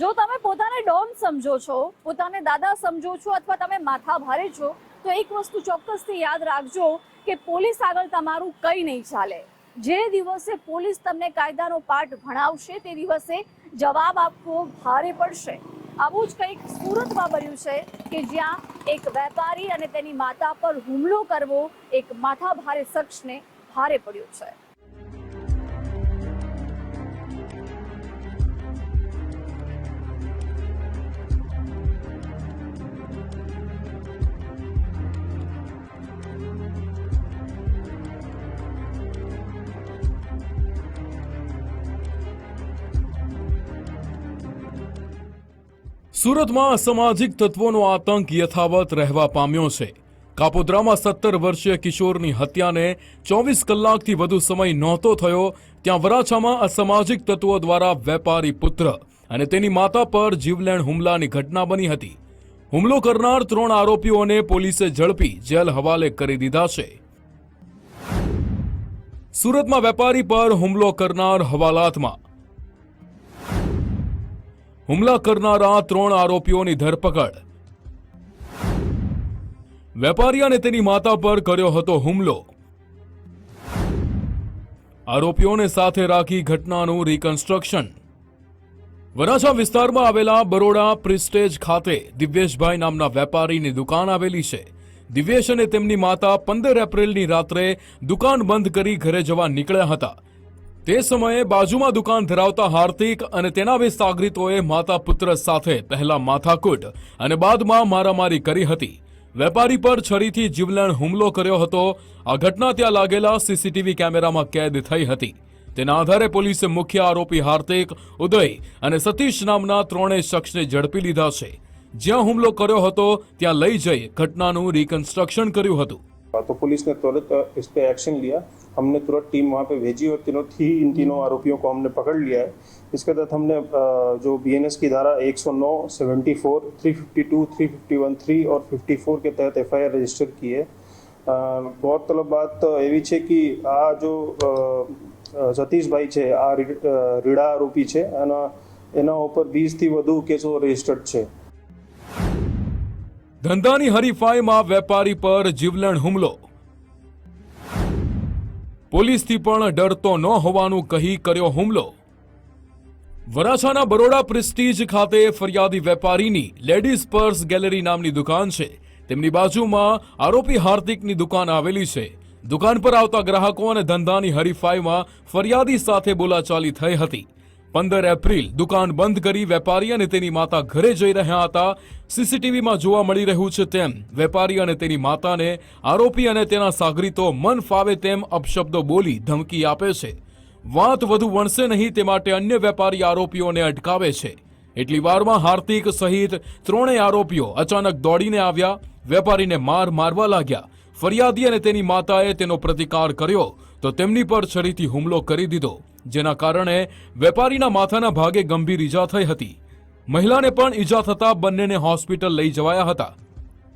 જો તમે પોતાને ડોન સમજો છો, પોતાને દાદા સમજો છો અથવા તમે માથા ભારે છો, તો એક વસ્તુ ચોક્કસથી યાદ રાખજો કે પોલીસ આગળ તમારું કંઈ નહીં ચાલે. જે દિવસે પોલીસ તમને કાયદાનો પાઠ ભણાવશે, તે દિવસે જવાબ આપવો ભારે પડશે. આવું જ કંઈક સુરતમાં બન્યું છે કે જ્યાં એક વેપારી અને તેની માતા પર હુમલો કરવો એક માથા ભારે શખ્સને ભારે પડ્યો છે. સુરતમાં અસામાજિક તત્વોનો આતંક યથાવત રહેવા પામ્યો છે. કાપોદ્રામાં સત્તર વર્ષીય કિશોરની હત્યાને ચોવીસ કલાકથી વધુ સમય નહોતો થયો, ત્યાં વરાછામાં અસામાજિક તત્વો દ્વારા વેપારી પુત્ર અને તેની માતા પર જીવલેણ હુમલાની ઘટના બની હતી. હુમલો કરનાર ત્રણ આરોપીઓને પોલીસે ઝડપી જેલ હવાલે કરી દીધા છે. સુરતમાં વેપારી પર હુમલો કરનાર હવાલાતમાં હુમલા કરનારા ત્રણ આરોપીઓની ધરપકડ. વેપારી અને તેની માતા પર કર્યો હતો હુમલો. આરોપીઓને સાથે રાખી ઘટનાનું રિકન્સ્ટ્રક્શન વરાછા વિસ્તારમાં આવેલા બરોડા પ્રિસ્ટેજ ખાતે દિવ્યેશભાઈ નામના વેપારીની દુકાન આવેલી છે. દિવ્યેશ અને તેમની માતા પંદર એપ્રિલની રાત્રે દુકાન બંધ કરી ઘરે જવા નીકળ્યા હતા. તે સમયે બાજુમાં દુકાન ધરાવતા હાર્દિક અને તેના બે સાગરીતોએ માતા પુત્ર સાથે પહેલા માથાકૂટ અને બાદમાં મારામારી કરી હતી. વેપારી પર છરીથી જીવલેણ હુમલો કર્યો હતો. આ ઘટના ત્યાં લાગેલા સીસીટીવી કેમેરામાં કેદ થઈ હતી. તેના આધારે પોલીસે મુખ્ય આરોપી હાર્દિક, ઉદય અને સતીશ નામના ત્રણેય શખ્સને ઝડપી લીધા છે. જ્યાં હુમલો કર્યો હતો, ત્યાં લઈ જઈ ઘટનાનું રિકન્સ્ટ્રક્શન કર્યું હતું. तो पुलिस ने तुरंत अ, इस पे एक्शन लिया हमने तुरंत टीम वहाँ पे भेजी और तीनों थी इन तीनों आरोपियों को हमने पकड़ लिया है इसके तहत हमने अ, जो बीएनएस की धारा 109, 74, 352, 351, 3 और 54 के तहत एफआईआर रजिस्टर की है अ, गौरतलब बात એવી છે કે આ જો અ, અ, સતીશભાઈ છે આ રી- અ, રીડા આરોપી છે અને એના ઉપર વીસથી વધુ કેસો રજિસ્ટર્ડ છે ધંધાની હરીફાઈમાં વેપારી પર જીવલેણ હુમલો. પોલીસથી પણ ડરતો ન હોવાનું કહી કર્યો હુમલો. વરાછાના બરોડા પ્રેસ્ટીજ ખાતે ફરિયાદી વેપારીની લેડીઝ પર્સ ગેલેરી નામની દુકાન છે. તેમની બાજુમાં આરોપી હાર્દિકની દુકાન આવેલી છે. દુકાન પર આવતા ગ્રાહકો અને ધંધાની હરીફાઈમાં ફરિયાદી સાથે બોલાચાલી થઈ હતી. પંદર એપ્રિલ દુકાન બંધ કરી વેપારી અને તેની માતા ઘરે જઈ રહ્યા હતા. સીસીટીવીમાં જોવા મળી રહ્યું છે તેમ વેપારી અને તેની માતાને આરોપી અને તેના સાગરીતો મન ફાવે તેમ અપશબ્દો બોલી ધમકી આપે છે. વાત વધુ વણશે નહીં તે માટે અન્ય વેપારી આરોપીઓને અટકાવે છે. એટલી વારમાં હાર્દિક સહિત ત્રણેય આરોપીઓ અચાનક દોડીને આવ્યા. વેપારીને માર મારવા લાગ્યા. ફરિયાદી અને તેની માતાએ તેનો પ્રતિકાર કર્યો. તો તેમની પર છરીથી હુમલો કરી દીધો જેના કારણે વેપારીના માથાના ભાગે ગંભીર ઈજા થઈ હતી મહિલાને પણ ઈજા થતા બંનેને હોસ્પિટલ લઈ જવાયા હતા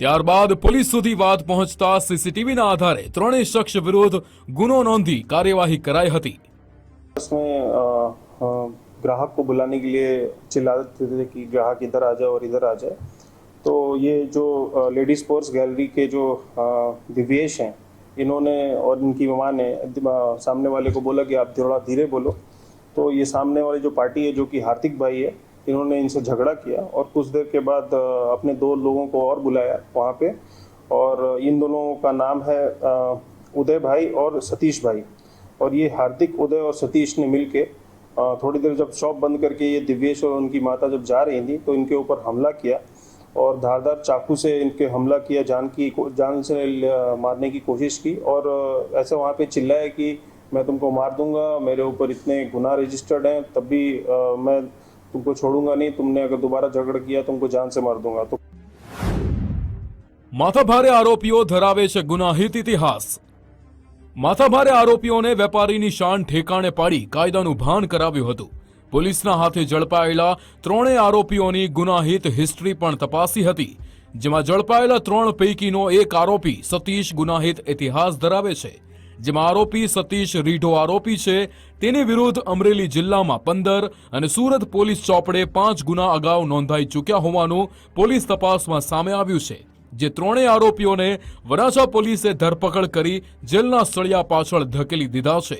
ત્યારબાદ પોલીસ સુધી વાત પહોંચતા સીસીટીવીના આધારે ત્રણેય શખ્સ વિરુદ્ધ ગુનો નોંધી કાર્યવાહી કરાઈ હતી उसमें अ, अ, ग्राहक को बुलाने के लिए चिल्लाते थे कि ग्राहक इधर आ जाए और इधर आ जाए तो ये जो लेडीज स्पोर्ट्स गैलरी के जो अ, दिव्येश हैं इन्होंने और इनकी माँ ने सामने वाले को बोला कि आप थोड़ा धीरे बोलो। तो ये सामने वाली जो पार्टी है जो कि हार्दिक भाई है इन्होंने इनसे झगड़ा किया और कुछ देर के बाद अपने दो लोगों को और बुलाया वहाँ पे। और इन दोनों का नाम है उदय भाई और सतीश भाई। और ये हार्दिक उदय और सतीश ने मिलके अ, थोड़ी देर जब शॉप बंद करके ये दिव्येश और उनकी माता जब जा रही थी तो इनके ऊपर हमला किया। और धारदार चाकू से इनके हमला किया जान की जान से अ, मारने की कोशिश की और अ, ऐसे वहाँ पे चिल्लाया कि मैं तुमको मार दूंगा मेरे ऊपर इतने गुनाह रजिस्टर्ड हैं तब भी अ, मैं तुमको छोड़ूंगा नहीं तुमने अगर दोबारा झगड़ा किया तुमको जान से मार दूंगा तो માથાભારે આરોપીઓ ધરાવે છે ગુનાહિત ઇતિહાસ માથાભારે આરોપીઓને વેપારીની શાન ઠેકાણે પાડી કાયદાનું ભાન કરાવ્યું હતું પોલીસના હાથે ઝડપાયેલા ત્રણેય આરોપીઓની ગુનાહિત હિસ્ટ્રી પણ તપાસી હતી, જેમાં ઝડપાયેલા ત્રણ પૈકીનો એક આરોપી સતીશ ગુનાહિત ઇતિહાસ ધરાવે છે, જેમાં આરોપી સતીશ રીઢો આરોપી છે, તેની વિરુદ્ધ અમરેલી જિલ્લામાં પંદર અને સુરત પોલીસ ચોપડે પાંચ ગુના અગાઉ નોંધાઈ ચૂક્યા હોવાનું પોલીસ તપાસમાં સામે આવ્યું છે, જે ત્રણેય આરોપીઓને વરાછા પોલીસે ધરપકડ કરી જેલના સળિયા પાછળ ધકેલી દીધા છે.